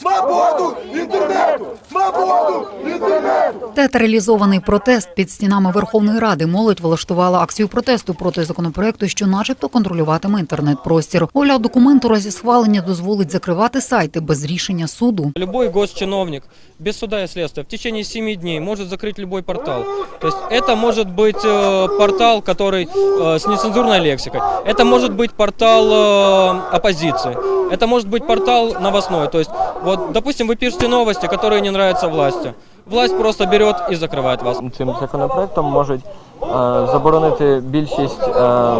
Свободу інтернету! Свободу інтернету! Театралізований протест під стінами Верховної Ради молодь влаштувала акцію протесту проти законопроекту, що, начебто, контролюватиме інтернет-простір. Оля документу разі схвалення дозволить закривати сайти без рішення суду. Любой госчиновник без суда и следствия в течение 7 дней может закрыть любой портал. То есть это может быть э, портал, который э, с нецензурной лексикой. Это может быть портал э, оппозиции. Это может быть портал новостной. То есть, вот, допустим, вы пишете новости, которые не нравятся власти. Власть просто берет и закрывает вас. Цим законопроектом можуть е, заборонити більшість е,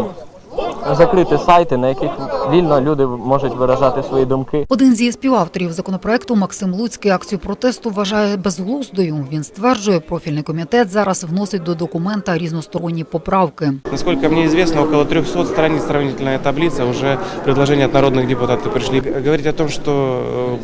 закрити сайти, на яких вільно люди можуть виражати свої думки. Один зі співавторів законопроекту Максим Луцький акцію протесту вважає безглуздою. Він стверджує, профільний комітет зараз вносить до документа різносторонні поправки. Насколько мне известно, около 300 страниц сравнительная таблица, уже предложения от народных депутатов пришли. Г- Говорить о том, что э,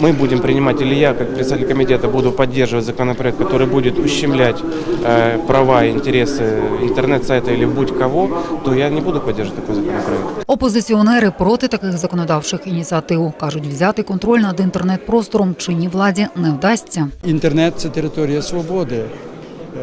мы будем принимать, или я, как председатель комитета, буду поддерживать законопроект, который будет ущемлять э, права и интересы интернет-сайта или будь кого, то я не буду поддерживать такой законопроект. Опозиціонери проти таких законодавчих ініціатив кажуть, взяти контроль над інтернет-простором чинній владі не вдасться. Інтернет це територія свободи.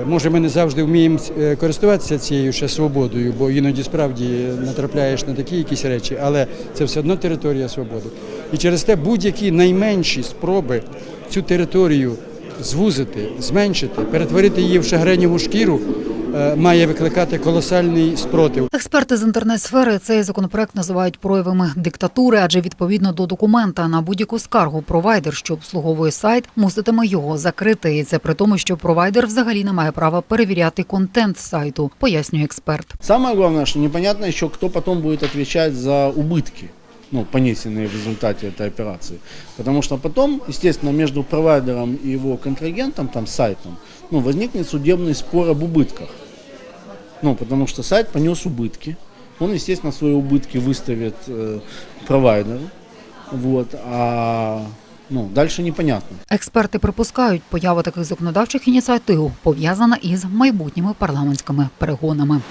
Е, Може, ми не завжди вміємо е, користуватися цією ще свободою, бо іноді справді натрапляєш на такі якісь речі, але це все одно територія свободи. І через те будь-які найменші спроби цю територію звузити, зменшити, перетворити її в шагреніву шкіру, має викликати колосальний спротив. Експерти з інтернет-сфери цей законопроект називають проявами диктатури, адже відповідно до документа на будь-яку скаргу провайдер, що обслуговує сайт, муситиме його закрити. І це при тому, що провайдер взагалі не має права перевіряти контент сайту, пояснює експерт. Самое главное, что непонятно еще, кто потом будет отвечать за убытки, ну, понесенные в результате этой операции. Потому что потом, естественно, между провайдером и его контрагентом, там, сайтом, ну, возникнет судебный спор об убытках. Ну, потому что сайт понес убытки. Он, естественно, свои убытки выставит э, провайдеру. Вот, а ну, дальше непонятно. Експерти припускають, поява таких законодавчих ініціатив пов'язана із майбутніми парламентськими перегонами.